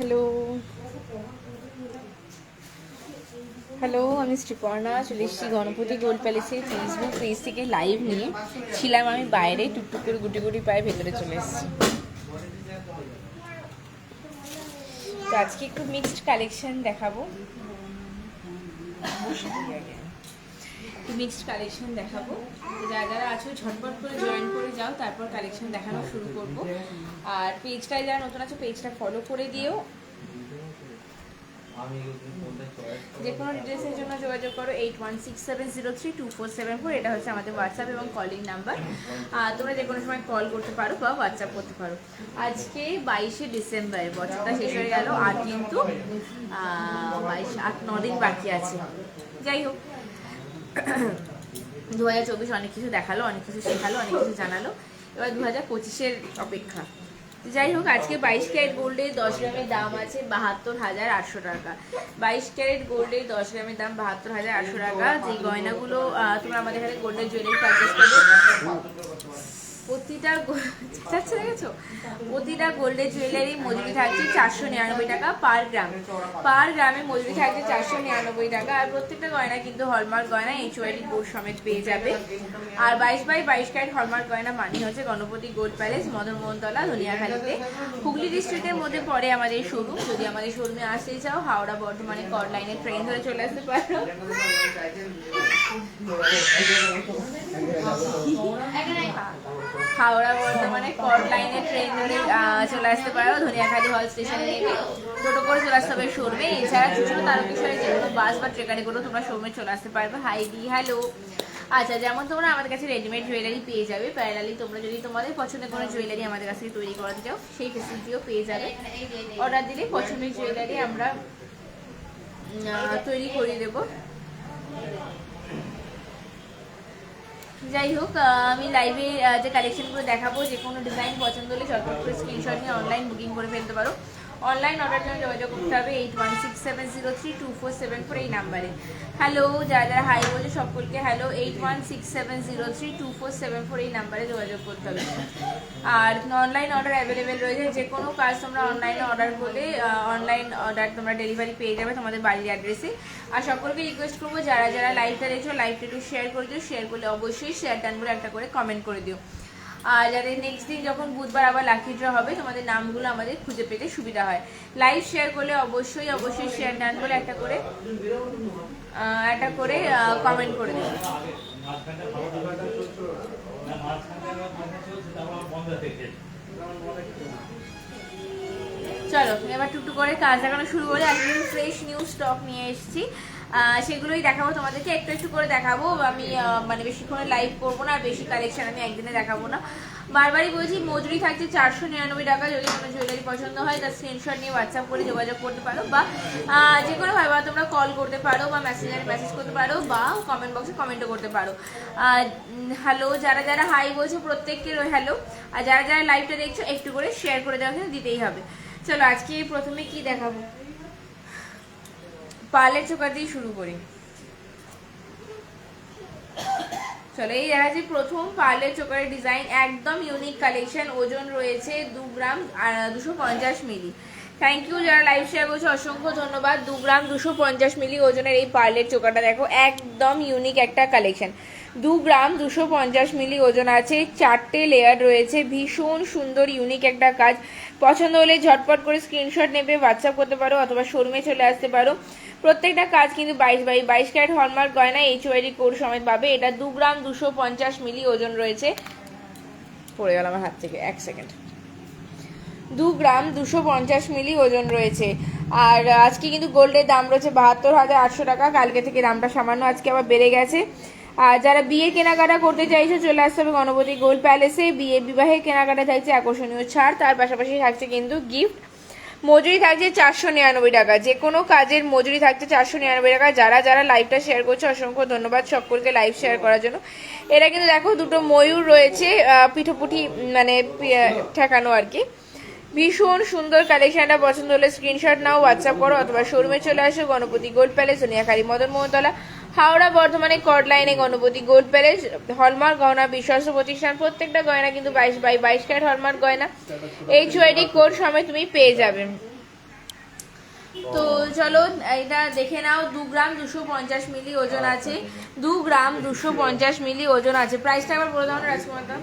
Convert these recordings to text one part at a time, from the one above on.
Hello hello আমি শ্রীপর্ণা, চলে এসেছি গণপতি গোল্ড প্যালেসে ফেসবুক পেজ থেকে লাইভ নিয়ে। ছিলাম আমি বাইরে টুকটুক করে গুটি গুটি পায়ে ভেতরে চলে এসেছি। তো আজকে একটু মিক্সড কালেকশন দেখাবো। আগে। একটু মিক্সড কালেকশন দেখাবো। যারা যারা আছো, ঝটপট করে জয়েন করে যাও, তারপর কালেকশন দেখানো শুরু করব। আর পেজটায় যারা নতুন আছো পেজটা ফলো করে দিও। যে কোনো ডিটেলসের জন্য যোগাযোগ করো eight one six seven zero three two four seven four এটা হচ্ছে আমাদের হোয়াটসঅ্যাপ এবং কলিং নাম্বার তোমরা যে কোনো সময় কল করতে পারো বা হোয়াটসঅ্যাপ করতে পারো। আজকে বাইশে ডিসেম্বর, বছরটা শেষ হয়ে গেল, আর কিন্তু বাইশ, আট ন দিন বাকি আছে। যাই হোক দু হাজার চব্বিশ অনেক কিছু দেখাল, অনেক কিছু শেখালো, অনেক কিছু জানালো। এবার দু হাজার পঁচিশের অপেক্ষা। যাই হোক, আজকে বাইশ ক্যারেট গোল্ডের দশ গ্রামের দাম আছে বাহাত্তর হাজার আটশো টাকা। বাইশ ক্যারেট গোল্ডের দশ গ্রামের দাম বাহাত্তর হাজার আটশো টাকা। যে গয়নাগুলো তোমরা আমাদের এখানে গোল্ডের জুয়েলারি পারচেস করবে প্রতিটা চাচ্ছে দেখেছ প্রতিটা গোল্ডের জুয়েলারি মজুরি থাকছে চারশো নিরানব্বই টাকা পার গ্রাম পার গ্রামে মজুরি থাকছে চারশো নিরানব্বই টাকা। আর প্রত্যেকটা গয়না কিন্তু হলমার্ক গয়না এইচ ওয়াইডি বোর্ড সমেত পেয়ে যাবে। আর বাইশ বাই বাইশ ক্যারেট হলমার্ক গয়না মানি হচ্ছে গণপতি গোল্ড প্যালেস মদন মোহনতলা ধনিয়াখালীতে হুগলি ডিস্ট্রিক্টের মধ্যে পড়ে আমাদের শোরুম যদি আমাদের শোরুমে আসতে চাও, হাওড়া বর্ধমানে কর লাইনে ট্রেন ধরে চলে আসতে পারো। হাওড়া বর্ধমানে কট লাইনে ট্রেন ধরে চলে আসতে পারো, ধনিয়াখালী হল স্টেশনে নেমে টোটো করে চলে আসতে হবে শোরুমে। এছাড়া ছোটো ছোটো তারকেশ্বরে যে কোনো বাস বা ট্রেকারে করেও তোমরা শোরুমে চলে আসতে পারবে। হাই দি হ্যালো আচ্ছা যেমন তোমরা আমাদের কাছে রেডিমেড জুয়েলারি পেয়ে যাবে প্যারালি তোমরা যদি তোমাদের পছন্দের কোনো জুয়েলারি আমাদের কাছ তৈরি করাতে চাও, সেই ফেসিলিটিও পেয়ে যাবে। অর্ডার দিলে পছন্দের জুয়েলারি আমরা তৈরি করে দেবো। যাই হোক আমি লাইভে যে কালেকশনগুলো দেখাবো, যে কোনো ডিজাইন পছন্দ হলে চটপট করে স্ক্রিনশট নিয়ে অনলাইন বুকিং করে ফেলতে পারো। অনলাইন অর্ডার জন্য যোগাযোগ করতে হবে eight one six seven zero three two four seven four এই নাম্বারে হ্যালো যারা যারা হাই বলছে সকলকে hello eight one six seven zero three two four seven four এই নাম্বারে যোগাযোগ করতে হবে। আর অনলাইন অর্ডার অ্যাভেলেবেল রয়েছে, যে কোনো কাজ তোমরা অনলাইনে অর্ডার করলে অনলাইন অর্ডার তোমরা ডেলিভারি পেয়ে যাবে তোমাদের বাড়ির অ্যাড্রেসে আর সকলকে রিকোয়েস্ট করব, যারা যারা লাইভটা দেখছ লাইভটা একটু শেয়ার করে দিও শেয়ার করলে অবশ্যই শেয়ার ডান বলে একটা করে কমেন্ট করে দিও। আর যাদের নেক্সট দিন যখন বুধবার আবার লাকি ড্র হবে, তোমাদের নামগুলো আমাদের খুঁজে পেতে সুবিধা হয়। লাইভ শেয়ার করলে অবশ্যই অবশ্যই শেয়ার ডান বলে একটা করে একটা করে কমেন্ট করে দিও চলো, এবার টুকটু করে কাজ দেখানো শুরু করে আজকে ফ্রেশ নিউ স্টক নিয়ে এসেছি। সেগুলোই দেখাবো তোমাদেরকে। একটু একটু করে দেখাবো। আমি মানে বেশিক্ষণে লাইভ করব না, আর বেশি কালেকশন আমি একদিনে দেখাবো না। বারবারই বলছি, মজুরি থাকছে চারশো নিরানব্বই টাকা। যদি কোনো জুয়েলারি পছন্দ হয়, তার স্ক্রিনশট নিয়ে হোয়াটসঅ্যাপ করে যোগাযোগ করতে পারো বা যে কোনো ভাবে বা তোমরা কল করতে পারো বা মেসেঞ্জারে মেসেজ করতে পারো বা কমেন্ট বক্সে কমেন্টও করতে পারো। হ্যালো যারা যারা হাই বলছো, প্রত্যেককে হ্যালো আর যারা যারা লাইভটা দেখছ, একটু করে শেয়ার করে দেওয়া দিতেই হবে। চলো, আজকে প্রথমে কি দেখাবো? পার্লের চোখা দিয়ে শুরু করি। চলো, এই দেখা যাচ্ছে প্রথম পার্লের চোকারের ডিজাইন একদম ইউনিক কালেকশন ওজন রয়েছে দু গ্রাম দুশো পঞ্চাশ মিলি। থ্যাংক ইউ যারা লাইভ শেয়ার করছে, অসংখ্য ধন্যবাদ। দু গ্রাম, দুশো পঞ্চাশ মিলি ওজনের এই পার্লের চোকাটা দেখো, একদম ইউনিক একটা কালেকশন দু গ্রাম, দুশো পঞ্চাশ মিলি ওজন আছে, চারটে লেয়ার রয়েছে, ভীষণ সুন্দর ইউনিক একটা কাজ। পছন্দ হলে ঝটপট করে স্ক্রিনশট নেবে হোয়াটসঅ্যাপ করতে পারো অথবা শোরুমে চলে আসতে পারো। প্রত্যেকটা কাজ কিন্তু বাইশ বাই বাইশ ক্যারেট হলমার্ক গয়না এইচ ওয়াইডি কোড সমেত পাবে। এটা দু গ্রাম দুশো পঞ্চাশ মিলি ওজন রয়েছে। পড়ে গেল আমার হাত থেকে, এক সেকেন্ড দু গ্রাম দুশো পঞ্চাশ মিলি ওজন রয়েছে। আর আজকে কিন্তু গোল্ডের দাম রয়েছে বাহাত্তর হাজার আটশো টাকা। কালকে থেকে দামটা সামান্য আজকে আবার বেড়ে গেছে। আর যারা বিয়ে কেনাকাটা করতে চাইছো, চলে আসতে হবে গণপতি গোল্ড প্যালেসে। বিয়ে বিবাহে কেনাকাটা থাকছে আকর্ষণীয় ছাড়, তার পাশাপাশি থাকছে কিন্তু গিফট মজুরি থাকছে চারশো নিরানব্বই টাকা। যে কোনো কাজের মজুরি থাকছে চারশো নিরানব্বই টাকা। যারা যারা লাইভটা শেয়ার করছে, অসংখ্য ধন্যবাদ সকলকে লাইভ শেয়ার করার জন্য। এটা কিন্তু দেখো, দুটো ময়ূর রয়েছে পিঠোপুঠি মানে ঠেকানো আর কি। ভীষণ সুন্দর কালেকশনটা পছন্দ হলে স্ক্রিনশট নাও হোয়াটসঅ্যাপ করো, অথবা শোরুমে চলে আসো, গণপতি গোল্ড প্যালেস সোনিয়াখালী মদন মোহনতলা হাওড়া বর্ধমানে কট লাইনে গণপতি গোল্ড প্যালেস হলমার্ক গয়না বিশ্বস্ত প্রতিষ্ঠান প্রত্যেকটা গয়না কিন্তু বাইশ বাই বাইশ ক্যারেট হলমার্ক গয়না। এইচ ওয়াইডি কোড সময় তুমি পেয়ে যাবে। তো চলো এটা দেখে নাও দু গ্রাম দুশো পঞ্চাশ মিলি ওজন আছে। দু গ্রাম দুশো পঞ্চাশ মিলি ওজন আছে। প্রাইসটা একবার বলে দাও না রাজকুমার দা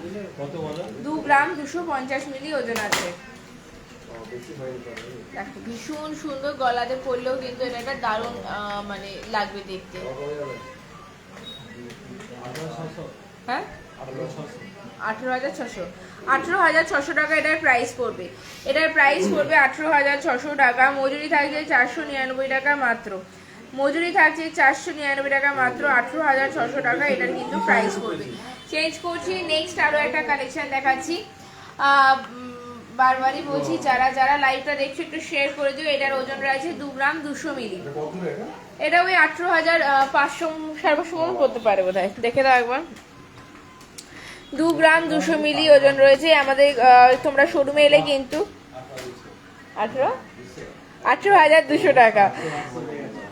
গ্রাম দুশো পঞ্চাশ মিলি ওজন আছে। দেখো, ভীষণ সুন্দর গলাতে পরলেও কিন্তু এটা একটা দারুণ মানে লাগবে দেখতে। হ্যাঁ? আঠারো হাজার ছশো। আঠেরো হাজার ছশো টাকা এটার প্রাইস পড়বে। এটার প্রাইস পড়বে আঠেরো হাজার ছশো টাকা। মজুরি থাকছে চারশো নিরানব্বই টাকা মাত্র। মজুরি থাকছে চারশো নিরানব্বই টাকা মাত্র। আঠেরো হাজার ছশো টাকা এটার কিন্তু প্রাইস পড়বে। চেঞ্জ করছি। নেক্সট আরও একটা কালেকশন দেখাচ্ছি। বারবারই বলছি যারা যারা লাইভটা দেখছ একটু শেয়ার করে দিও। এটার ওজন রয়েছে দু গ্রাম দুশো মিলি। এটা ওই আঠেরো হাজার পাঁচশো সাড়ে পাঁচশো করতে পারে বোধ হয় দেখে দাও একবার। দু গ্রাম দুশো মিলি ওজন রয়েছে। আমাদের তোমরা শোরুমে এলে কিন্তু। আঠেরো? আঠেরো হাজার দুশো টাকা।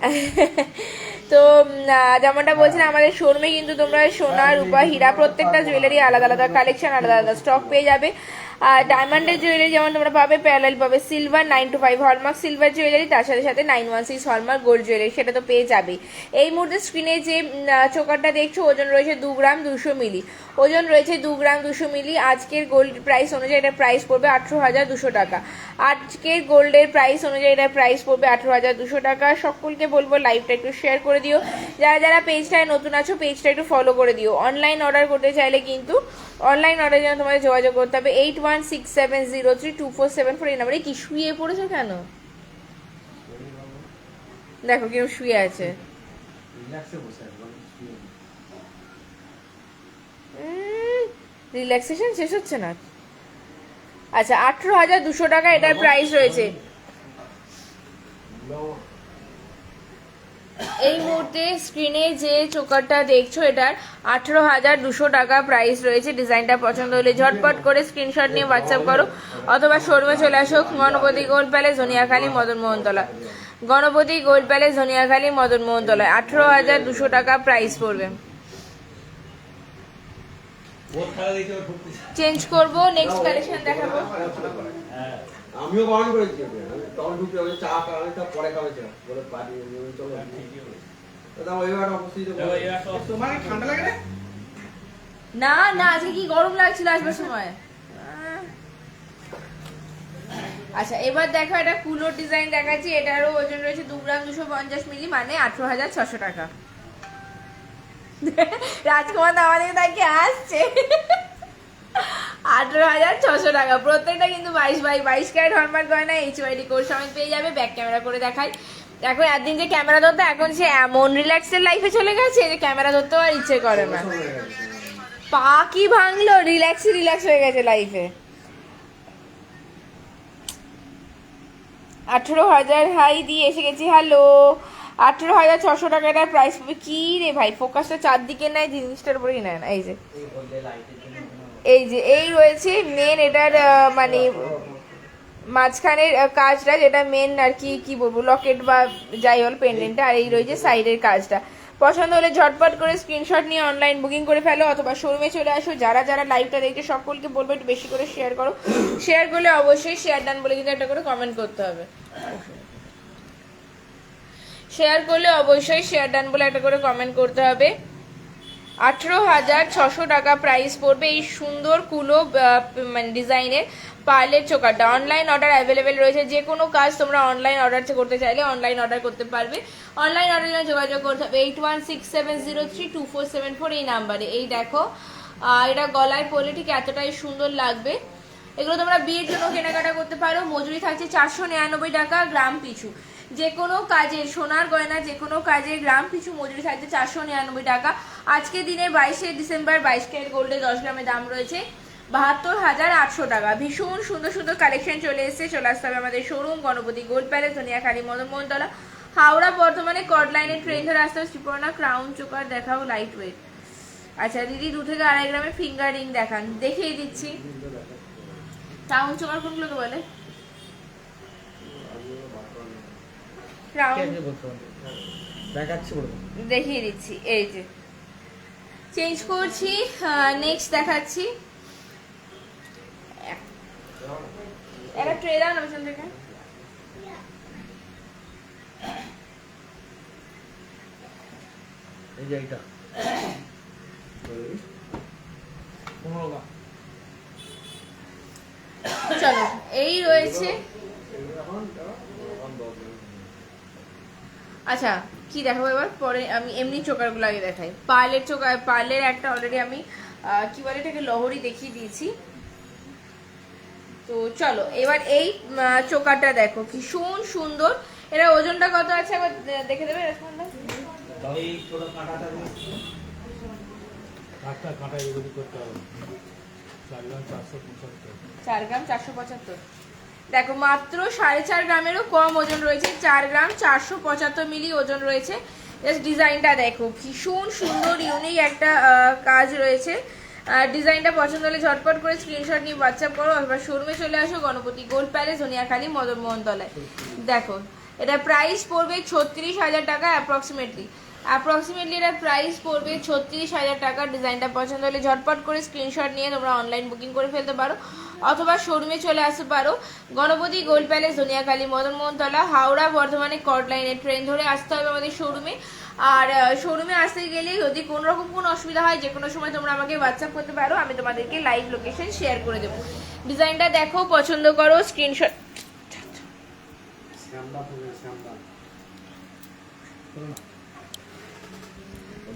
তো যেমনটা বলছিলাম আমাদের শোরুমে কিন্তু তোমরা সোনা রূপা হীরা প্রত্যেকটা জুয়েলারি আলাদা আলাদা কালেকশন আলাদা আলাদা স্টক পেয়ে যাবে। আর ডায়মন্ডের জুয়েলারি যেমন তোমরা পাবে প্যারালাল পাবে silver nine two five hallmark silver jewellery তার সাথে সাথে nine one six hallmark gold jewellery সেটা তো পেয়ে যাবে এই মুহূর্তে স্ক্রিনে যে চোকারটা দেখছ, ওজন রয়েছে দু গ্রাম দুশো মিলি। ওজন রয়েছে দু গ্রাম দুশো মিলি। আজকের গোল্ড প্রাইস অনুযায়ী এটার প্রাইস পড়বে আঠেরো হাজার দুশো টাকা। আজকের গোল্ডের প্রাইস অনুযায়ী এটার প্রাইস পড়বে আঠেরো হাজার দুশো টাকা। সকলকে বলব লাইভটা একটু শেয়ার করে দিও। যারা যারা পেজটায় নতুন আছো পেজটা একটু ফলো করে দিও। অনলাইন অর্ডার করতে চাইলে কিন্তু অনলাইন অর্ডারের জন্য তোমাদের যোগাযোগ করতে হবে। Eight one six seven zero three two four seven four এই নাম্বারে কি শুয়ে পড়েছো কেন? দেখো কেউ শুয়ে আছে। রিল্যাক্সেশন শেষ হচ্ছে না। আচ্ছা আঠেরো হাজার দুশো টাকা এটার প্রাইস রয়েছে। এই মুহূর্তে স্ক্রিনে যে চোকারটা দেখছ এটার আঠেরো হাজার দুশো টাকা প্রাইস রয়েছে। ডিজাইনটা পছন্দ হলে ঝটপট করে স্ক্রিনশট নিয়ে হোয়াটসঅ্যাপ করো। অথবা শোরুমে চলে আসো Ganapati gold palace Dhaniakhali Madan Mohantala. Ganapati gold palace Dhaniakhali Madan মোহনতলায়। আঠেরো হাজার দুশো টাকা প্রাইস পড়বে। চেঞ্জ করব নেক্সট কালেকশন দেখাবো। হ্যাঁ। আমিও বারণ করেছি তখন ঢুকতে হবে চা খাবে পরে খাবে চা বলে বাড়ি চলো। তোমার ঠান্ডা লাগে না না না আজকে কি গরম লাগছিল আসবার সময়? আহ। আচ্ছা এবার দেখো এটা কুলোর ডিজাইন দেখাচ্ছি। এটারও ওজন রয়েছে দু গ্রাম দুশো পঞ্চাশ মিলি মানে আঠেরো হাজার ছশো টাকা। রাজকুমার আমাদের তাকিয়ে আসছে আঠেরো হাজার ছশো টাকা। প্রত্যেকটা কিন্তু বাইশ বাই বাইশ ক্যারেট হলমার্ক গয়না এইচ ওয়াইডি কোর্স সমেত পেয়ে যাবে। ব্যাক ক্যামেরা করে দেখাই। এখন একদিন যে ক্যামেরা ধরতো, এখন সে এমন রিল্যাক্সের লাইফে চলে গেছে যে ক্যামেরা ধরতেও আর ইচ্ছে করে না। পা কি ভাঙলো? রিল্যাক্স রিল্যাক্স হয়ে গেছে লাইফে আঠেরো হাজার হাই দিয়ে এসে গেছি। হ্যালো আঠেরো হাজার ছশো টাকা প্রাইস কি রে ভাই? ফোকাসটা চারদিকে নেয়, জিনিসটার উপরেই নেয় না। এই যে। এই যে, এই রয়েছে মেন এটার মানে মাঝখানের কাজটা যেটা মেন আর কি কি বলব লকেট বা যাই হল পেন্ডেন্টটা আর এই রয়েছে সাইডের কাজটা। পছন্দ হলে ঝটপট করে স্ক্রিনশট নিয়ে অনলাইন বুকিং করে ফেলো অথবা শোরুমে চলে আসো। যারা যারা লাইভটা দেখছে, সকলকে বলব একটু বেশি করে শেয়ার করো। শেয়ার করলে অবশ্যই শেয়ার ডান বলে কিন্তু একটা করে কমেন্ট করতে হবে। শেয়ার করলে অবশ্যই শেয়ার ডান বলে একটা করে কমেন্ট করতে হবে। আঠেরো হাজার ছশো টাকা প্রাইস পড়বে এই সুন্দর কুলো মানে ডিজাইনের পার্লের চোকারটা অনলাইন অর্ডার অ্যাভেলেবেল রয়েছে। যে কোনো কাজ তোমরা অনলাইন অর্ডার করতে চাইলে অনলাইন অর্ডার করতে পারবে। অনলাইন অর্ডার জন্য যোগাযোগ করতে হবে eight one six seven zero three two four seven four এই নাম্বারে এই দেখো এটা গলায় পরলে ঠিক এতটাই সুন্দর লাগবে। এগুলো তোমরা বিয়ের জন্য কেনাকাটা করতে পারো। মজুরি থাকছে চারশো নিরানব্বই টাকা, গ্রাম পিছু। যে কোনো কাজে, সোনার গয়না যে কোনো কাজে, গ্রাম পিছু মজুরি থাকছে চারশো নিরানব্বই টাকা। আজকে দিনে বাইশে ডিসেম্বর, বাইশ ক্যারেট গোল্ডে দশ গ্রামের দাম রয়েছে বাহাত্তর হাজার আটশো টাকা। ভীষণ সুন্দর সুন্দর কালেকশন চলে এসেছে, চলে আসতে হবে আমাদের showroom Ganapati gold palace Dhaniakhali Madan Mohantala Howrah বর্ধমানে লাইনের ট্রেন ধরে আসতে হবে শ্রীপর্ণা ক্রাউন চোকার দেখাও লাইট ওয়েট আচ্ছা দিদি, দু থেকে আড়াই গ্রামের ফিঙ্গার রিং দেখান দেখিয়ে দিচ্ছি। ক্রাউন চোকার কোনগুলোকে বলে? ক্রাউন দেখিয়ে দিচ্ছি এই যে। চেঞ্জ করছি নেক্সট দেখাচ্ছি। একটা ট্রে চলো এই রয়েছে। আচ্ছা কি দেখাবো এবার? পরে আমি এমনি চোকারগুলো আগে দেখাই। পার্লের চোকার পার্লের একটা অলরেডি আমি কি বলে এটাকে লহরি দেখিয়ে দিয়েছি। তো চলো এবার এই চোকারটা দেখো কি ভীষণ সুন্দর। এটা ওজনটা কত আছে? দে- দেখে দেবে চার গ্রাম চারশো পঁচাত্তর। দেখো, মাত্র সাড়ে চার গ্রামেরও কম ওজন রয়েছে, চার গ্রাম চারশো পঁচাত্তর মিলি ওজন রয়েছে। জাস্ট ডিজাইনটা দেখো, ভীষণ সুন্দর ইউনিক একটা কাজ রয়েছে। ডিজাইনটা পছন্দ হলে ঝটপট করে স্ক্রিনশট নিয়ে হোয়াটসঅ্যাপ করো, অথবা শোরুমে চলে আসো, গণপতি গোল্ড প্যালেস ধনিয়াখালী, মদন মোহন তলায়। দেখো, এটা প্রাইস পড়বে ছত্রিশ হাজার টাকা অ্যাপ্রক্সিমেটলি অ্যাপ্রক্সিমেটলি এটা প্রাইস পড়বে ছত্রিশ হাজার টাকা। ডিজাইনটা পছন্দ হলে ঝটপট করে স্ক্রিনশট নিয়ে তোমরা অনলাইন বুকিং করে ফেলতে পারো। অথবা শোরুমে চলে আসতে পারো। গণপতি গোল্ড প্যালেস ধনিয়াখালী মদন মোহনতলা হাওড়া, বর্ধমানে কট লাইনে ট্রেন ধরে আসতে হবে আমাদের শোরুমে। আর শোরুমে আসতে গেলে যদি কোনো রকম কোনো অসুবিধা হয়, যে কোনো সময় তোমরা আমাকে হোয়াটসঅ্যাপ করতে পারো, আমি তোমাদেরকে লাইভ লোকেশন শেয়ার করে দেবো। ডিজাইনটা দেখো, পছন্দ করো স্ক্রিনশট পড়বে শ্যামদা।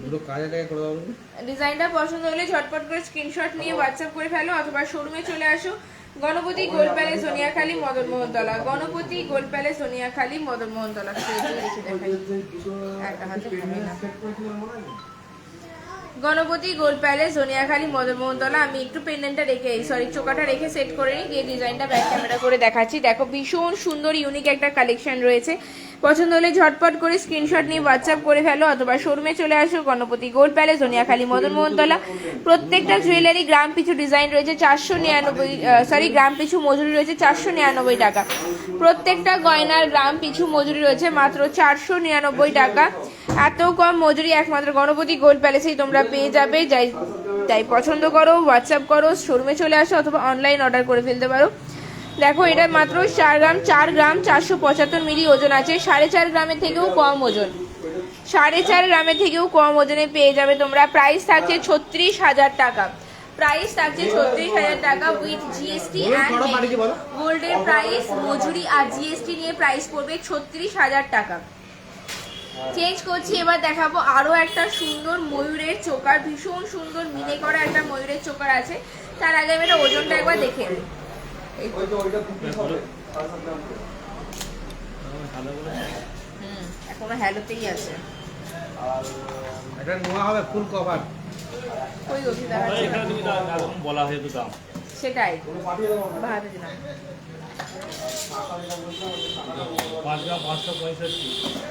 দুটো কাজে লেগে করে দেবো ডিজাইনটা পছন্দ হলে ঝটপট করে স্ক্রিনশট নিয়ে হোয়াটসঅ্যাপ করে ফেলো অথবা শোরুমে চলে আসো। Ganapati gold palace Soniakhali Madan Mohantala Ganapati gold palace Soniakhali Madan Mohantala হবে না। গণপতি গোল্ড প্যালেস সোনিয়াখালী মদন মোহনতলা আমি একটু পেন্ডেন্টটা রেখে সরি চোকাটা রেখে সেট করে নিই গিয়ে ডিজাইনটা ব্যাক ক্যামেরা করে দেখাচ্ছি। দেখো ভীষণ সুন্দর ইউনিক একটা কালেকশন রয়েছে। পছন্দ হলে ঝটপট করে স্ক্রিনশট নিয়ে হোয়াটসঅ্যাপ করে ফেলো অথবা শোরুমে চলে আসো গণপতি গোল্ড প্যালেস সোনিয়াখালী মদন মোহনতলা প্রত্যেকটা জুয়েলারি গ্রাম পিছু ডিজাইন রয়েছে চারশো নিরানব্বই সরি গ্রাম পিছু মজুরি রয়েছে চারশো নিরানব্বই টাকা। প্রত্যেকটা গয়নার গ্রাম পিছু মজুরি রয়েছে মাত্র চারশো নিরানব্বই টাকা। এত কম মজুরি একমাত্র গণপতি গোল্ড প্যালেসেই তোমরা পেয়ে যাবে। যাই তাই পছন্দ করো হোয়াটসঅ্যাপ করো, শোরুমে চলে আসো অথবা অনলাইন অর্ডার করে ফেলতে পারো। দেখো এটা মাত্র চার গ্রাম চার গ্রাম চারশো পঁচাত্তর মিলি ওজন আছে। সাড়ে চার গ্রামের থেকেও কম ওজন। সাড়ে চার গ্রামের থেকেও কম ওজনে পেয়ে যাবে তোমরা। প্রাইস থাকছে ছত্রিশ হাজার টাকা। প্রাইস থাকছে ছত্রিশ হাজার টাকা উইথ জিএসটি গোল্ডের প্রাইস মজুরি আর জিএসটি নিয়ে প্রাইস পড়বে ছত্রিশ হাজার টাকা। চেঞ্জ করছি এবার দেখাবো আরও একটা সুন্দর ময়ূরের চোকার। ভীষণ সুন্দর মিলে করা একটা ময়ূরের চোকার আছে। তার আগে আমি এটা ওজনটা একবার দেখে নিই। হুম এখনও হ্যালোতেই আছে। এটা নোয়া হবে ফুল কভার ওই গতি এখানে তুমি দাম এখন বলা হয়েছে দাম সেটাই। বাহাতে দিলাম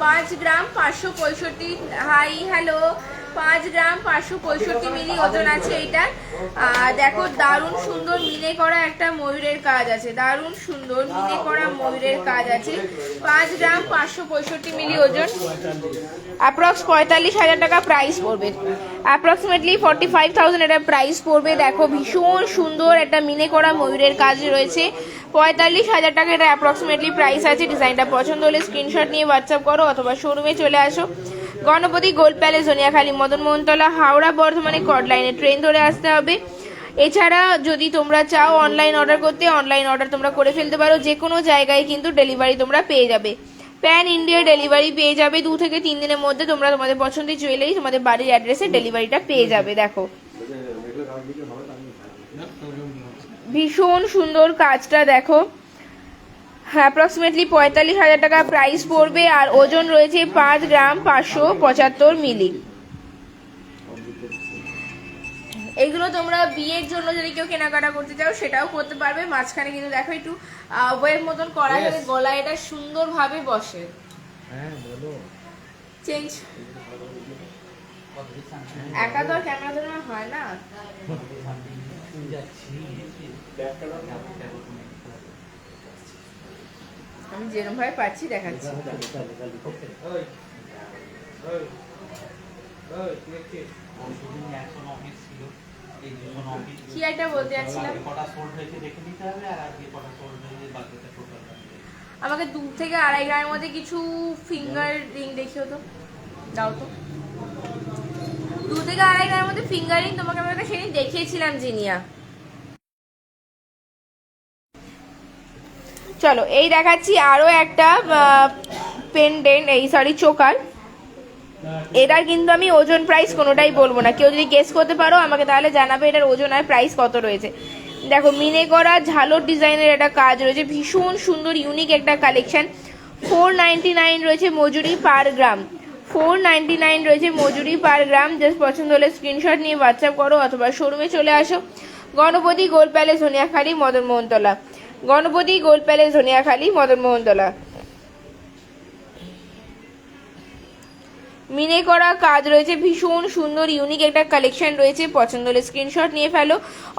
পাঁচ গ্রাম পাঁচশো পঁয়ষট্টি। Hi hello. পাঁচ গ্রাম পাঁচশো পঁয়ষট্টি মিলি ওজন আছে এইটার আর দেখো, দারুণ সুন্দর মিনে করা একটা ময়ূরের কাজ আছে। দারুণ সুন্দর মিনে করা ময়ূরের কাজ আছে। পাঁচ গ্রাম পাঁচশো পঁয়ষট্টি মিলি ওজন। অ্যাপ্রক্স পঁয়তাল্লিশ হাজার টাকা প্রাইস পড়বে। অ্যাপ্রক্সিমেটলি ফর্টি ফাইভ থাউজেন্ড এটা প্রাইস পড়বে। দেখো, ভীষণ সুন্দর একটা মিনে করা ময়ূরের কাজ রয়েছে। পঁয়তাল্লিশ হাজার টাকা এটা অ্যাপ্রক্সিমেটলি প্রাইস আছে। ডিজাইনটা পছন্দ হলে স্ক্রিনশট নিয়ে হোয়াটসঅ্যাপ করো অথবা শোরুমে চলে আসো। গণপতি গোল্ড প্যালেস জনিয়াখালী মদন মোহনতলা, হাওড়া, বর্ধমানে কট লাইনে ট্রেন ধরে আসতে হবে। এছাড়া যদি তোমরা চাও অনলাইন অর্ডার করতে, অনলাইন অর্ডার তোমরা করে ফেলতে পারো। যে কোনো জায়গায় কিন্তু ডেলিভারি তোমরা পেয়ে যাবে। প্যান ইন্ডিয়া ডেলিভারি পেয়ে যাবে। দু থেকে তিন দিনের মধ্যে তোমরা তোমাদের পছন্দের জুয়েলারি তোমাদের বাড়ির অ্যাড্রেসে ডেলিভারিটা পেয়ে যাবে, দেখো। ভীষণ সুন্দর কাজটা, দেখো। অ্যাপ্রক্সিমেটলি পঁয়তাল্লিশ হাজার টাকা প্রাইস পড়বে আর ওজন রয়েছে পাঁচ গ্রাম পাঁচশো পঁচাত্তর মিলি। এগুলো তোমরা বিয়ের জন্য যদি কেউ কেনাকাটা করতে চাও সেটাও করতে পারবে। মাঝখানে কিন্তু দেখো একটু ওয়েব মতন করা যাবে গলায় এটা সুন্দরভাবে বসে। চেঞ্জ একা তো ক্যামেরা ধরে হয় না? আমি যেরকম ভাবে পাচ্ছি দেখাচ্ছি। ওই ওই ওই তুই একটু কি বলতে যাচ্ছিলাম? আমাকে দু থেকে আড়াই গ্রামের মধ্যে কিছু ফিঙ্গার রিং দেখিও তো দাও তো। দু থেকে আড়াই গ্রামের মধ্যে ফিঙ্গারিং তোমাকে আমি একটা সেদিন দেখিয়েছিলাম জিনিয়া। চলো, এই দেখাচ্ছি আরও একটা পেন্ডেন্ট এই সরি চোকার। এটার কিন্তু আমি ওজন প্রাইস কোনোটাই বলব না। কেউ যদি গেস করতে পারো, আমাকে তাহলে জানাবে এটার ওজন আর প্রাইস কত রয়েছে। দেখো মিনে করা ঝালোর ডিজাইনের একটা কাজ রয়েছে। ভীষণ সুন্দর ইউনিক একটা কালেকশন ফোর নাইন রয়েছে মজুরি পার গ্রাম ফোর নাইন রয়েছে মজুরি পার গ্রাম জাস্ট পছন্দ হলে স্ক্রিনশট নিয়ে হোয়াটসঅ্যাপ করো অথবা শোরুমে চলে আসো। Ganapati, gold palace Dhaniakhali Madan Mohantala Ganapati gold palace, Dhaniakhali Madan Mohantala মিনে করা কাজ রয়েছে ভীষণ সুন্দর ইউনিক একটা কালেকশন রয়েছে। পছন্দ হলে স্ক্রিনশট নিয়ে ফেলো।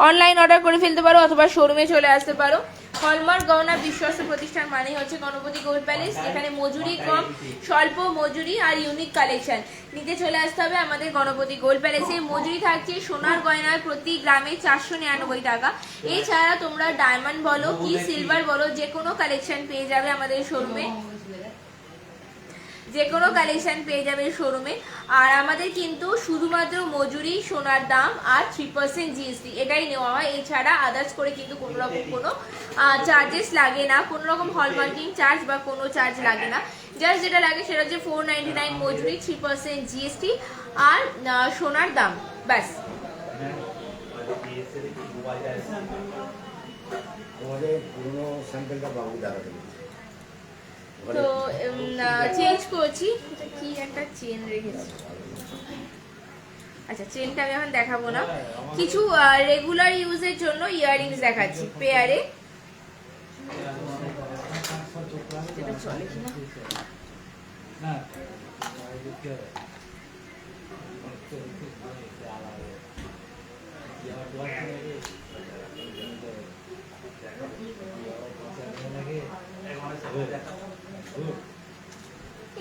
অনলাইন অর্ডার করে ফেলতে পারো অথবা শোরুমে চলে আসতে পারো। হলমার্ক গহনা বিশ্বস্ত প্রতিষ্ঠান মানেই হচ্ছে গণপতি গোল্ড প্যালেস। যেখানে মজুরি কম, স্বল্প মজুরি আর ইউনিক কালেকশন নিতে চলে আসতে হবে আমাদের গণপতি গোল্ড প্যালেসে। মজুরি থাকছে সোনার গয়নার প্রতি গ্রামে চারশো নিরানব্বই টাকা। এছাড়া তোমরা ডায়মন্ড বলো কি সিলভার বলো যে কোনো কালেকশন পেয়ে যাবে আমাদের শোরুমে যে কোনো কালেকশন পেয়ে যাবে শোরুমে আর আমাদের কিন্তু শুধুমাত্র মজুরি, সোনার দাম আর থ্রি পার্সেন্ট জিএসটি এটাই নেওয়া হয়। এছাড়া আদার্স করে কিন্তু কোনো রকম কোনো চার্জেস লাগে না। কোনো রকম হলমার্কিং চার্জ বা কোনো চার্জ লাগে না। জাস্ট যেটা লাগে সেটা হচ্ছে ফোর নাইনটি নাইন মজুরি থ্রি পার্সেন্ট জিএসটি আর সোনার দাম। ব্যাস। পুরনো স্যাম্পেলটা বাবু দেখাতে তো চেঞ্জ করছি। কি একটা চেন রেখেছি? আচ্ছা চেনটা আমি এখন দেখাবো না। কিছু রেগুলার ইউজের জন্য ইয়াররিংস দেখাচ্ছি পেয়ারে চলে কিনা?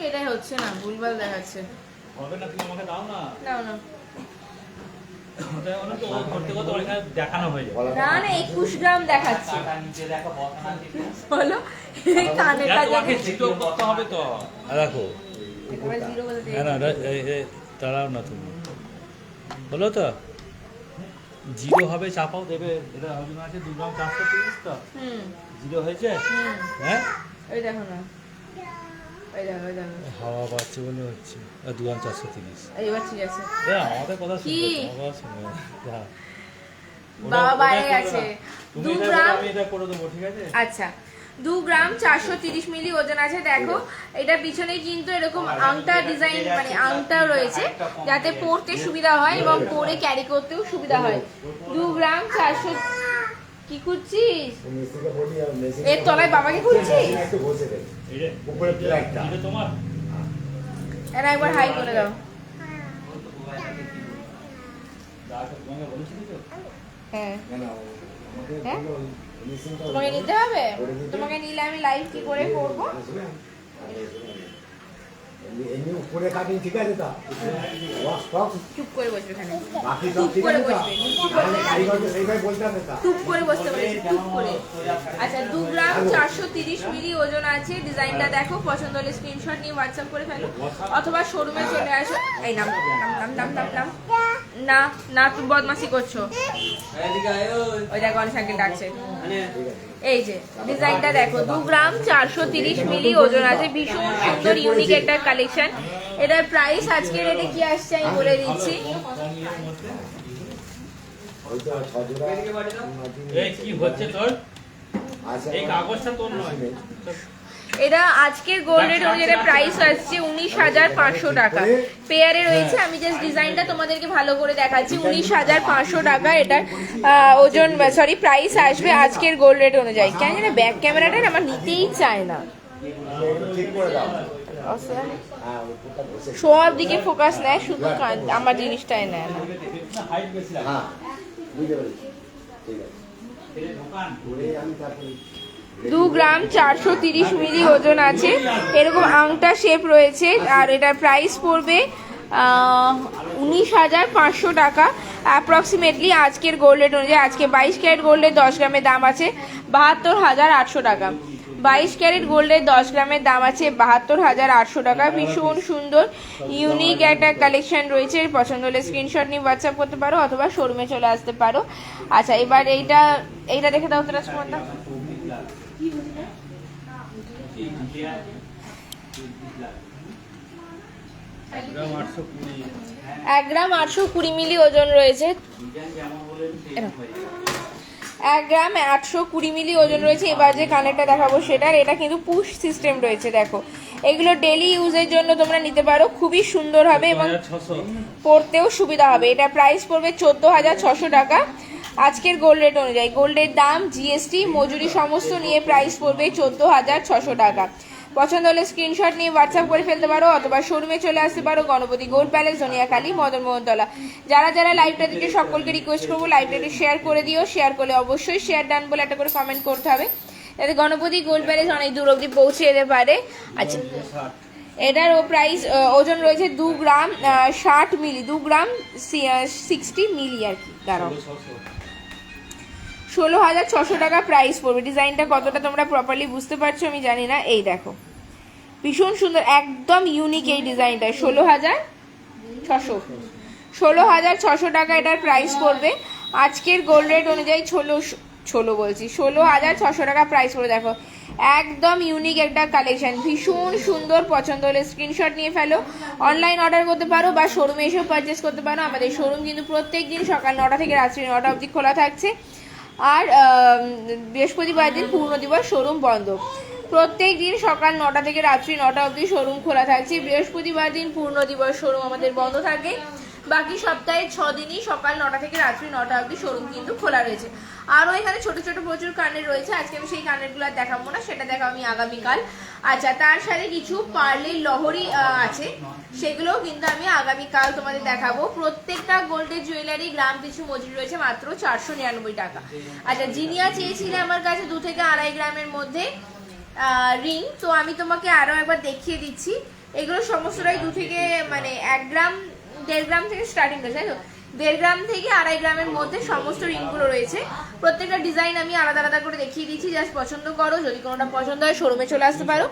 এটাই হচ্ছে না ভুলভাল দেখাচ্ছে। হবে না তুমি আমাকে দাও না। নাও না। বলা একুশ গ্রাম দেখাচ্ছে। বলো হবে তো। বলে দাঁড়াও না তুমি। হলো তো। জিরো হবে চাপাও দেবে। এটা ওজন আছে দু গ্রাম চারশো তিরিশ তো। জিরো হয়েছে? হ্যাঁ? ওই দেখো না। হাওয়া পাচ্ছে বলে হচ্ছে। দু গ্রাম চারশো তিরিশ। এবার ঠিক আছে। আমাদের কথা শুনবে আমার কথা শুনবে। বাবা বাইরে গেছে। দু গ্রাম আমি এটা করে দেবো ঠিক আছে? আচ্ছা। দু গ্রাম চারশো তিরিশ মিলি ওজন আছে দেখো। এটা পিছনে কিন্তু এরকম আংটা ডিজাইন মানে আংটা রয়েছে যাতে পরতে সুবিধা হয় এবং পরে ক্যারি করতেও সুবিধা হয়। দু গ্রাম চারশো কি খুঁজছিস? মেসিকে বলি আর মেসি এর তলায় বাবাকে খুঁজছিস? একটু বসে দেবে এই যে উপরে ফ্ল্যাগটা এটা এরা একবার হাই করে দাও। তোমাকে হ্যাঁ। হ্যাঁ? তোমাকে নিতে হবে? তোমাকে নিলে আমি লাইভ কি করে করব? এমনি- উপরে কাটিং ঠিক আছে তা চুপ করে বসবে এখানে বাকি সব চুপ করে বসতে পারে চুপ করে আচ্ছা দু গ্রাম চারশো তিরিশ মিলি ওজন আছে ডিজাইনটা দেখো পছন্দ হলে স্ক্রিনশট নিয়ে হোয়াটসঅ্যাপ করে ফেলো অথবা শোরুমে চলে আসো এই নাম নাম নাম নাম নাম। না না, তুমি বদমাসি করছ। ওই। দেখো, অনেক ডাকছে। এই যে, ডিজাইনটা দেখো, দু গ্রাম চারশো তিরিশ মিলি ওজন আছে। ভীষণ সুন্দর ইউনিক একটা কালেকশন এটার প্রাইস আজকে রেটে কি আসছে আমি বলে দিচ্ছি। কি হচ্ছে তোর? এই কাগজটা তোর নয়। এটা আজকের গোল্ড রেট অনুযায়ী প্রাইস আসছে উনিশ হাজার পাঁচশো টাকা। পেয়ারে রয়েছে আমি জাস্ট ডিজাইনটা তোমাদেরকে ভালো করে দেখাচ্ছি। উনিশ হাজার পাঁচশো টাকা এটার ওজন সরি প্রাইস আসবে আজকের গোল্ড রেট অনুযায়ী। কেন জানো ব্যাক ক্যামেরাটা আমার নিতেই চায় না। সব দিকে ফোকাস নেয় শুধু আমার জিনিসটাই নেয় না। হাইট বেশি লাগে হ্যাঁ ঠিক আছে। দু গ্রাম চারশো তিরিশ মিলি ওজন আছে। এরকম আংটা শেপ রয়েছে, আর এটার প্রাইস পড়বে উনিশ হাজার পাঁচশো টাকা। অ্যাপ্রক্সিমেটলি আজকের গোল্ড রেট অনুযায়ী, আজকে বাইশ ক্যারেট গোল্ডের দশ গ্রামের দাম আছে, বাহাত্তর হাজার আটশো টাকা। বাইশ ক্যারেট গোল্ডের দশ গ্রামের দাম আছে, বাহাত্তর হাজার আটশো টাকা। ভীষণ সুন্দর ইউনিক একটা কালেকশন রয়েছে। পছন্দ হলে স্ক্রিনশট নিয়ে হোয়াটসঅ্যাপ করতে পারো, অথবা শোরুমে চলে আসতে পারো। আচ্ছা এবার এইটা এইটা দেখে দাও তো, রাজকুমারদা গ্রাম আটশো কুড়ি এক গ্রাম আটশো কুড়ি মিলি ওজন রয়েছে। এক গ্রাম আটশো কুড়ি মিলি ওজন রয়েছে। এবার যে কানেরটা দেখাবো সেটার, এটা কিন্তু পুশ সিস্টেম রয়েছে, দেখো। এগুলো ডেলি ইউজের জন্য তোমরা নিতে পারো, খুবই সুন্দর হবে এবং পড়তেও সুবিধা হবে। এটা প্রাইস পড়বে চোদ্দ হাজার ছশো টাকা। আজকের গোল্ড রেট অনুযায়ী। গোল্ডের দাম জিএসটি মজুরি সমস্ত নিয়ে প্রাইস পড়বে চোদ্দ হাজার ছশো টাকা। পছন্দ হলে স্ক্রিনশট নিয়ে হোয়াটসঅ্যাপ করে ফেলতে পারো অথবা শোরুমে চলে আসতে পারো গণপতি গোল্ড প্যালেস ধনিয়াখালী মদন মোহনতলা। যারা যারা লাইভটা দিকে সকলকে রিকোয়েস্ট করব লাইভটাকে শেয়ার করে দিও। শেয়ার করলে অবশ্যই শেয়ার ডান বলে একটা করে কমেন্ট করতে হবে। যাতে গণপতি গোল্ড প্যালেস অনেক দূর অবধি পৌঁছে যেতে পারে। আচ্ছা এটার ও প্রাইস ওজন রয়েছে দু গ্রাম ষাট মিলি দু গ্রাম সিক্সটি মিলি আর কি। দাঁড়াও। ষোলো হাজার ছশো টাকা প্রাইস পড়বে। ডিজাইনটা কতটা তোমরা প্রপারলি বুঝতে পারছ আমি জানি না। এই দেখো। ভীষণ সুন্দর, একদম ইউনিক এই ডিজাইনটা ষোলো হাজার ছশো। ষোলো হাজার ছশো টাকা এটার প্রাইস পড়বে। আজকের গোল্ড রেট অনুযায়ী ষোলো ষোলো বলছি। ষোলো হাজার ছশো টাকা প্রাইস পড়বে। দেখো, একদম ইউনিক একটা কালেকশন ভীষণ সুন্দর, পছন্দ হলে স্ক্রিনশট নিয়ে ফেলো। অনলাইন অর্ডার করতে পারো বা শোরুমে এসেও পারচেস করতে পারো। আমাদের শোরুম কিন্তু প্রত্যেক দিন সকাল নটা থেকে রাত্রি নটা অবধি খোলা থাকছে। আর বৃহস্পতিবার দিন পূর্ণ দিবস শোরুম বন্ধ। প্রত্যেক দিন সকাল নটা থেকে রাত্রি নটা অবধি শোরুম খোলা থাকছে। বৃহস্পতিবার দিন পূর্ণ দিবস শোরুম আমাদের বন্ধ থাকে। বাকি সপ্তাহে ছ দিনই সকাল নটা থেকে রাত্রি নটা অবধি শোরুম কিন্তু খোলা রয়েছে। আরও এখানে ছোট ছোট প্রচুর কানের রয়েছে। আজকে আমি সেই কানেরগুলো আর দেখাবো না, সেটা দেখাবো আমি আগামীকাল। আচ্ছা তার সাথে কিছু পার্লের লহরি আছে। সেগুলোও কিন্তু আমি আগামীকাল তোমাদের দেখাবো। প্রত্যেকটা গোল্ডের জুয়েলারি গ্রাম পিছু মজুরি রয়েছে, মাত্র চারশো নিরানব্বই টাকা। আচ্ছা জিনিয়া চেয়েছিলে আমার কাছে দু থেকে আড়াই গ্রামের মধ্যে রিং, তো আমি তোমাকে আরও একবার দেখিয়ে দিচ্ছি। এগুলো সমস্তটাই দু থেকে মানে এক গ্রাম দেড় গ্রাম থেকে স্টার্টিং রয়েছে তাই তো? দেড় গ্রাম থেকে আড়াই গ্রামের মধ্যে সমস্ত রিংগুলো রয়েছে। প্রত্যেকটা ডিজাইন আমি আলাদা আলাদা করে দেখিয়ে দিচ্ছি জাস্ট পছন্দ করো, যদি কোনোটা পছন্দ হয় শোরুমে চলে আসতে পারো।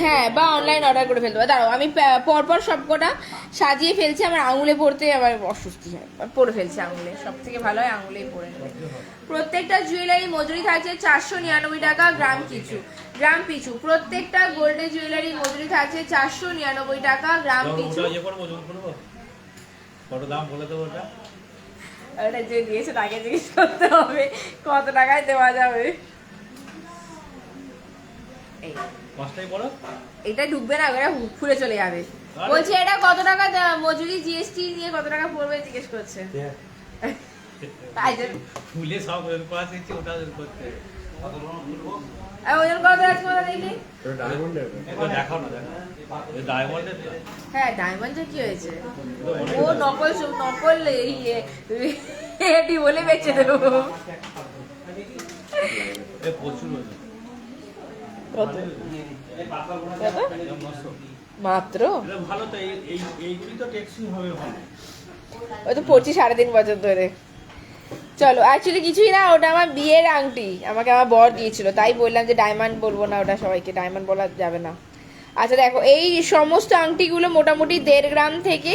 হ্যাঁ বা অনলাইন অর্ডার করে ফেলতে পারো। দাঁড়াও, আমি পরপর সবকটা সাজিয়ে ফেলছি, আমার আঙুলে পড়তে আমার অস্বস্তি হয়। পরে ফেলছি আঙুলে সব থেকে ভালো হয় আঙুলেই পরে প্রত্যেকটা জুয়েলারি মজুরি থাকছে চারশো নিরানব্বই টাকা, গ্রাম পিছু গ্রাম পিছু। প্রত্যেকটা গোল্ডের জুয়েলারি মজুরি থাকছে চারশো নিরানব্বই টাকা গ্রাম পিছু। ইয়ে কত দাম বলে দেবো ওটা? ওটা যে দিয়েছে তাকে জিজ্ঞেস করতে হবে কত টাকায় দেওয়া যাবে? এটা ঢুকবে না হু- খুলে চলে যাবে। বলছি এটা কত টাকা মজুরি জিএসটি নিয়ে কত টাকা পড়বে? জিজ্ঞেস করছে। ফুলে সব ওটা করতে। ওজন কত আছে দেখি? হ্যাঁ ডায়মন্ডের কি হয়েছে? ও নকল নকল ইয়ে এটি বলে বেচে দেবো। এ প্রচুর ওজন। কত? কত একদম নষ্ট। মাত্র ভালো তো এই এই তো টেক্সি হবে ওই তো পড়ছি সাড়ে তিন বছর ধরে। চলো অ্যাকচুয়ালি কিছুই না, ওটা আমার বিয়ের আংটি। আমাকে আমার বর দিয়েছিল, তাই বললাম যে ডায়মন্ড বলব না ওটা সবাইকে ডায়মন্ড বলা যাবে না। আচ্ছা দেখো, এই সমস্ত আংটিগুলো মোটামুটি দেড় গ্রাম থেকে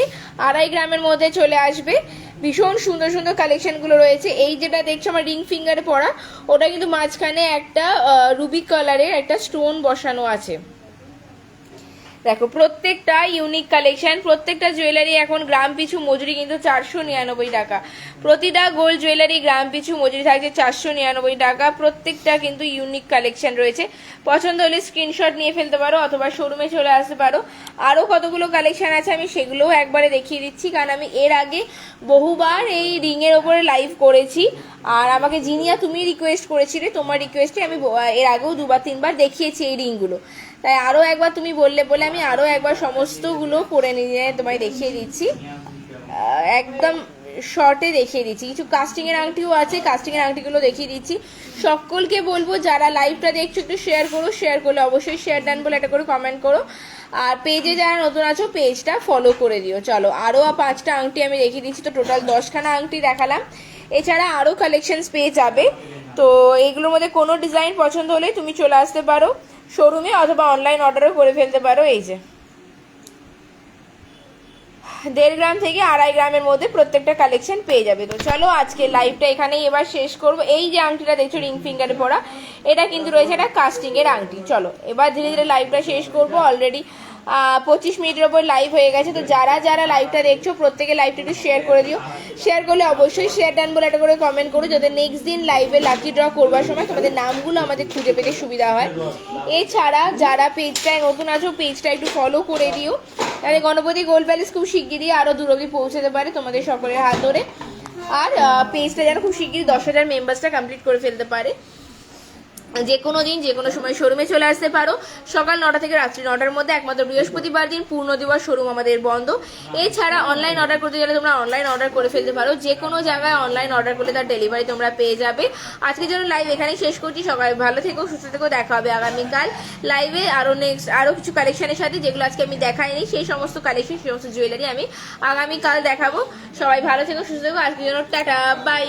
আড়াই গ্রামের মধ্যে চলে আসবে। ভীষণ সুন্দর সুন্দর কালেকশনগুলো রয়েছে। এই যেটা দেখছ আমার রিং ফিঙ্গারে পরা, ওটা কিন্তু মাঝখানে একটা রুবি কালারের একটা স্টোন বসানো আছে। দেখো, প্রত্যেকটা ইউনিক কালেকশন প্রত্যেকটা জুয়েলারি এখন গ্রাম পিছু মজুরি কিন্তু চারশো নিরানব্বই টাকা। প্রতিটা গোল্ড জুয়েলারি গ্রাম পিছু মজুরি থাকছে চারশো নিরানব্বই টাকা। প্রত্যেকটা কিন্তু ইউনিক কালেকশন রয়েছে। পছন্দ হলে স্ক্রিনশট নিয়ে ফেলতে পারো অথবা শোরুমে চলে আসতে পারো। আরও কতগুলো কালেকশন আছে আমি সেগুলোও একবারে দেখিয়ে দিচ্ছি, কারণ আমি এর আগে বহুবার এই রিংয়ের ওপরে লাইভ করেছি। আর আমাকে জিনিয়া তুমি রিকোয়েস্ট করেছিলে, তোমার রিকোয়েস্টে আমি এর আগেও দুবার, তিনবার দেখিয়েছি এই রিংগুলো তাই আরও একবার তুমি বললে বলে আমি আরও একবার সমস্তগুলো পরে নিয়ে তোমায় দেখিয়ে দিচ্ছি। একদম শর্টে দেখিয়ে দিচ্ছি। কিছু কাস্টিং এর আংটিও আছে কাস্টিং এর আংটিগুলো দেখিয়ে দিচ্ছি। সকলকে বলব, যারা লাইভটা দেখছ একটু শেয়ার করো শেয়ার করলে অবশ্যই শেয়ার ডান বলে একটা করে কমেন্ট করো। আর পেজে যারা নতুন আছো পেজটা ফলো করে দিও। চলো আরও পাঁচটা আংটি আমি দেখিয়ে দিচ্ছি, তো টোটাল দশখানা আংটি দেখালাম। এছাড়া আরও কালেকশনস পেয়ে যাবে। তো এগুলোর মধ্যে কোনো ডিজাইন পছন্দ হলে তুমি চলে আসতে পারো। শোরুমে অথবা অনলাইন অর্ডারও করে ফেলতে পারো, এই যে। দেড় গ্রাম থেকে আড়াই গ্রামের মধ্যে প্রত্যেকটা কালেকশন পেয়ে যাবে। তো চলো আজকে লাইভটা এখানেই এবার শেষ করব। এই যে আংটিটা দেখছ রিং ফিঙ্গারে পরা, এটা কিন্তু রয়েছে একটা কাস্টিংয়ের আংটি। চলো, এবার ধীরে ধীরে লাইভটা শেষ করব। অলরেডি পঁচিশ মিনিটের ওপর লাইভ হয়ে গেছে। তো যারা যারা লাইভটা দেখছ, প্রত্যেকে লাইভটা একটু শেয়ার করে দিও। শেয়ার করলে অবশ্যই শেয়ার ডান বলে একটা করে কমেন্ট করো, যাতে নেক্সট দিন লাইভে লাকি ড্র করবার সময় তোমাদের নামগুলো আমাদের খুঁজে পেতে সুবিধা হয়। এছাড়া যারা পেজটায় নতুন আছো পেজটা একটু ফলো করে দিও। তাহলে গণপতি গোল্ড প্যালেস খুব শিগগিরই আরও দূর পৌঁছাতে পারে তোমাদের সকলের হাত ধরে। আর পেজটা যেন খুব শিগগিরই দশ হাজার মেম্বার্সটা কমপ্লিট করে ফেলতে পারে। যে কোনো দিন যে কোনো সময় শোরুমে চলে আসতে পারো। সকাল নটা থেকে রাত্রি নটার মধ্যে একমাত্র বৃহস্পতিবার দিন পূর্ণ দিবস শোরুম আমাদের বন্ধ। এছাড়া অনলাইন অর্ডার করতে গেলে তোমরা অনলাইন অর্ডার করে ফেলতে পারো। যে কোনো জায়গায় অনলাইন অর্ডার করলে তার ডেলিভারি তোমরা পেয়ে যাবে। আজকের জন্য লাইভ এখানেই শেষ করছি। সকাল ভালো থেকো, সুস্থ থেকো, দেখা হবে আগামীকাল লাইভে আরও নেক্সট আরও কিছু কালেকশনের সাথে যেগুলো আজকে আমি দেখাইনি সেই সমস্ত কালেকশন সেই সমস্ত জুয়েলারি আমি আগামীকাল দেখাবো। সবাই ভালো থেকো, সুস্থ থেকো। আজকের জন্য টাটা বাই